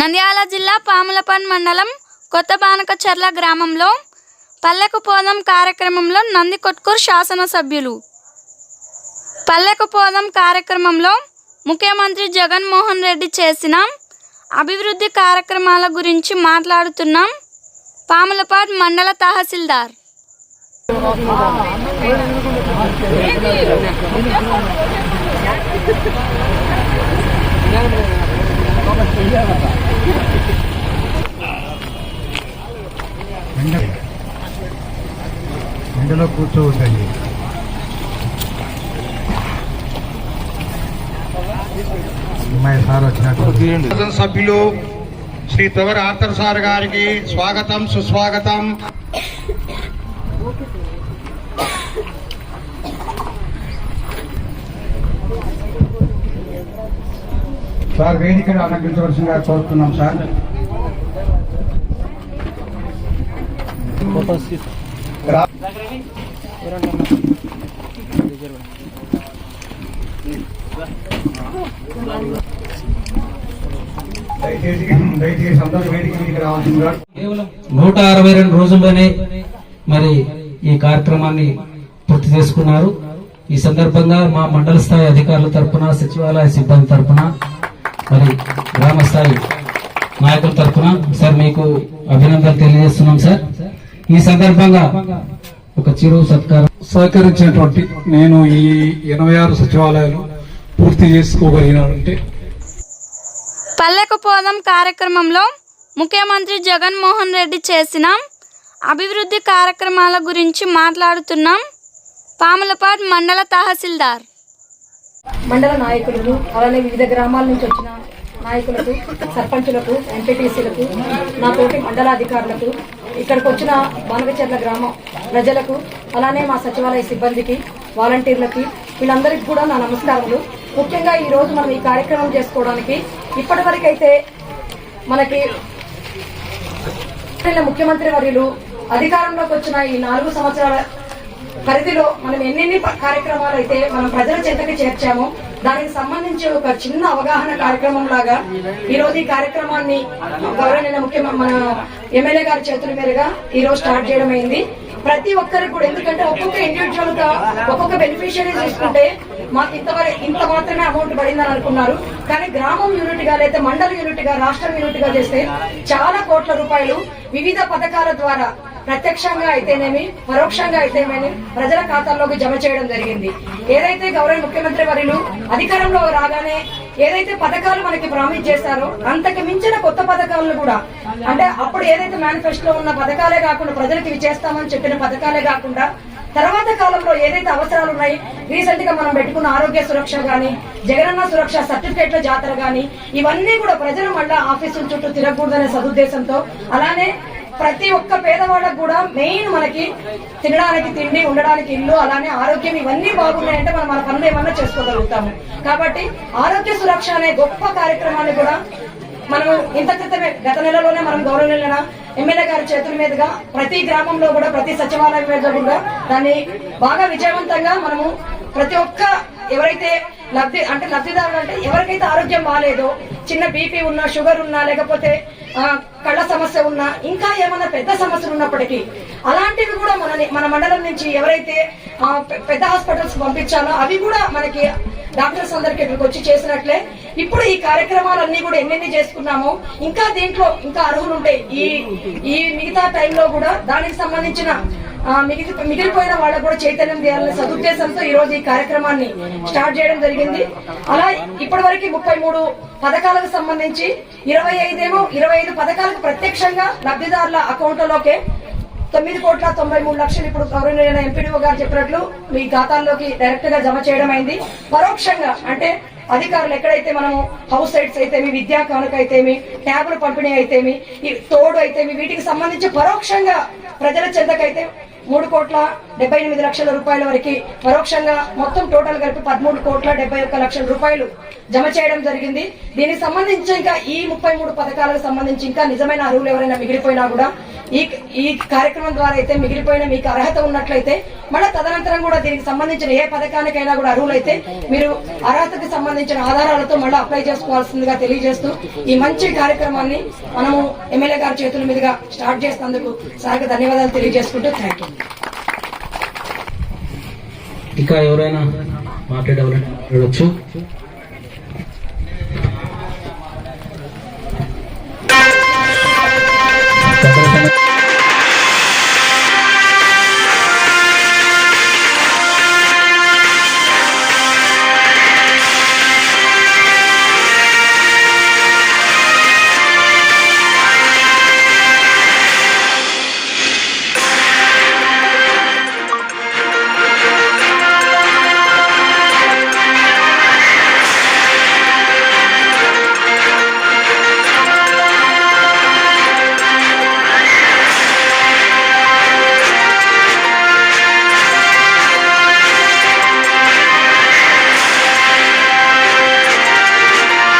నంద్యాల జిల్లా పాములపన్ మండలం కొత్త బానకచర్ల గ్రామంలో పల్లెకు పోదం కార్యక్రమంలో నందికొట్కూరు శాసనసభ్యులు. పల్లెకు పోదం కార్యక్రమంలో ముఖ్యమంత్రి జగన్మోహన్ రెడ్డి చేసిన అభివృద్ధి కార్యక్రమాల గురించి మాట్లాడుతున్నాం పాములపాడ్ మండల తహసీల్దార్. ఎండలో కూర్చోవద్దండి సభ్యులు శ్రీ తవర ఆర్థర్ సార్ గారికి స్వాగతం సుస్వాగతం. సార్ వేదికను అలంకరించవలసిందిగా కోరుతున్నాం సార్. వేదిక నూట అరవై రెండు రోజుల్లోనే మరి ఈ కార్యక్రమాన్ని పూర్తి చేసుకున్నారు. ఈ సందర్భంగా మా మండల స్థాయి అధికారుల తరఫున సచివాలయ సిబ్బంది తరఫున మరి గ్రామ స్థాయి నాయకుల తరపున సార్ మీకు అభినందనలు తెలియజేస్తున్నాం సార్. ఈ సందర్భంగా ఒక చిరు సత్కారం. సహకరించినటువంటి నేను ఈ ఎనభై ఆరు సచివాలయాలు పూర్తి చేసుకోగలిగినానంటే పల్లెకు పోదాం కార్యక్రమంలో ముఖ్యమంత్రి జగన్మోహన్ రెడ్డి చేసిన అభివృద్ధి కార్యక్రమాల గురించి మాట్లాడుతున్నాం పాములపాడ్ మండల తహసీల్దార్. మండల నాయకులను అలానే వివిధ గ్రామాల నుంచి వచ్చిన నాయకులకు సర్పంచులకు ఎంపీటీసీలకు నా తోటి మండలాధికారులకు ఇక్కడికి వచ్చిన బానవచర్ల గ్రామం ప్రజలకు అలానే మా సచివాలయ సిబ్బందికి వాలంటీర్లకి వీళ్ళందరికీ కూడా నా నమస్కారములు ముఖ్యంగా ఈ రోజు మనం ఈ కార్యక్రమం చేసుకోవడానికి ఇప్పటివరకైతే మనకి ముఖ్యమంత్రి వర్యులు అధికారంలోకి వచ్చిన ఈ నాలుగు సంవత్సరాల పరిధిలో మనం ఎన్నెన్ని కార్యక్రమాలు అయితే మనం ప్రజల చెంతకి చేర్చామో దానికి సంబంధించి ఒక చిన్న అవగాహన కార్యక్రమం లాగా ఈ రోజు ఈ కార్యక్రమాన్ని గౌరవనీయ ముఖ్యమంత్రి మన ఎమ్మెల్యే గారి చేతుల మీదుగా ఈ రోజు స్టార్ట్ చేయడం అయింది. ప్రతి ఒక్కరికి కూడా ఎందుకంటే ఒక్కొక్క ఇండివిజువల్గా ఒక్కొక్క బెనిఫిషియరీ తీసుకుంటే మాకు ఇంతవరకు ఇంత మాత్రమే అమౌంట్ పడిందని అనుకున్నారు. కానీ గ్రామం యూనిట్గా లేదా మండల యూనిట్గా రాష్ట్రం యూనిట్గా చేస్తే చాలా కోట్ల రూపాయలు వివిధ పథకాల ద్వారా ప్రత్యక్షంగా అయితేనేమి పరోక్షంగా అయితేనేమి ప్రజల ఖాతాల్లోకి జమ చేయడం జరిగింది. ఏదైతే గౌరవ ముఖ్యమంత్రి వర్యులు అధికారంలో రాగానే ఏదైతే పథకాలు మనకి ప్రామిస్ చేశారో అంతకు మించిన కొత్త పథకాలను కూడా అంటే అప్పుడు ఏదైతే మేనిఫెస్టోలో ఉన్న పథకాలే కాకుండా ప్రజలకు ఇవి చేస్తామని చెప్పిన పథకాలే కాకుండా తర్వాత కాలంలో ఏదైతే అవసరాలు ఉన్నాయి రీసెంట్గా మనం పెట్టుకున్న ఆరోగ్య సురక్ష గాని జగనన్న సురక్ష సర్టిఫికేట్ల జాతర గాని ఇవన్నీ కూడా ప్రజలు మళ్ళా ఆఫీసుల చుట్టూ తిరగకూడదనే సదుద్దేశంతో అలానే ప్రతి ఒక్క పేదవాళ్ళకు కూడా మెయిన్ మనకి తినడానికి తిండి ఉండడానికి ఇల్లు అలానే ఆరోగ్యం ఇవన్నీ బాగున్నాయంటే మనం మన పనులు ఏమన్నా చేసుకోగలుగుతాము. కాబట్టి ఆరోగ్య సురక్ష అనే గొప్ప కార్యక్రమాన్ని కూడా మనం ఇంత క్రితమే గత నెలలోనే మనం గౌరవ నెలన ఎమ్మెల్యే గారి చేతుల మీదుగా ప్రతి గ్రామంలో కూడా ప్రతి సచివాలయం మీద కూడా దాన్ని బాగా విజయవంతంగా మనము ప్రతి ఒక్క ఎవరైతే లబ్ధి అంటే లబ్ధిదారులు అంటే ఎవరికైతే ఆరోగ్యం బాగాలేదో చిన్న బీపీ ఉన్నా షుగర్ ఉన్నా లేకపోతే కళ్ళ సమస్య ఉన్నా ఇంకా ఏమైనా పెద్ద సమస్యలు ఉన్నప్పటికీ అలాంటివి కూడా మన మన మండలం నుంచి ఎవరైతే పెద్ద హాస్పిటల్స్ పంపించాలో అవి కూడా మనకి డాక్టర్స్ అందరికి ఇక్కడికి వచ్చి చేసినట్లే. ఇప్పుడు ఈ కార్యక్రమాలన్నీ కూడా ఎన్నెన్ని చేసుకున్నామో ఇంకా దీంట్లో ఇంకా అర్హులు ఉంటాయి ఈ ఈ మిగతా టైంలో కూడా దానికి సంబంధించిన మిగిలి మిగిలిపోయిన వాళ్ళకు కూడా చైతన్యం చేయాలనే సదుద్దేశంతో ఈ రోజు ఈ కార్యక్రమాన్ని స్టార్ట్ చేయడం జరిగింది. అలా ఇప్పటి వరకు ముప్పై మూడు పథకాలకు సంబంధించి ఇరవై ఐదేమో ఇరవై ఐదు పథకాలకు ప్రత్యక్షంగా లబ్ధిదారుల అకౌంట్లలోకే తొమ్మిది కోట్ల తొంభై మూడు లక్షలు ఇప్పుడు గౌరవనీయ ఎంపీడీఓ గారు చెప్పినట్లు మీ ఖాతాల్లోకి డైరెక్ట్గా జమ చేయడం అయింది. పరోక్షంగా అంటే అధికారులు ఎక్కడైతే మనము హౌస్ సైట్స్ అయితేమి విద్యా కానుక అయితేమి ట్యాబ్లు పంపిణీ అయితేమి ఈ తోడు అయితేమి వీటికి సంబంధించి పరోక్షంగా ప్రజల చెందకైతే మూడు కోట్ల డెబ్బై ఎనిమిది లక్షల రూపాయల వరకు పరోక్షంగా మొత్తం టోటల్ కలిపి పదమూడు కోట్ల డెబ్బై ఒక్క లక్షల రూపాయలు జమ చేయడం జరిగింది. దీనికి సంబంధించి ఇంకా ఈ ముప్పై మూడు పథకాలకు సంబంధించి ఇంకా నిజమైన అర్హులు ఎవరైనా మిగిలిపోయినా కూడా ఈ ఈ కార్యక్రమం ద్వారా అయితే మిగిలిపోయిన మీకు అర్హత ఉన్నట్లయితే మళ్ళీ తదనంతరం కూడా దీనికి సంబంధించిన ఏ పథకానికైనా కూడా అర్హులైతే మీరు అర్హతకి సంబంధించిన ఆధారాలతో మళ్ళీ అప్లై చేసుకోవాల్సిందిగా తెలియజేస్తూ ఈ మంచి కార్యక్రమాన్ని మనము ఎమ్మెల్యే గారి చేతుల మీదుగా స్టార్ట్ చేసినందుకు సార్కి ధన్యవాదాలు తెలియజేసుకుంటూ థ్యాంక్ యూ ఇంకా ఎవరైనా మాట్లాడవచ్చు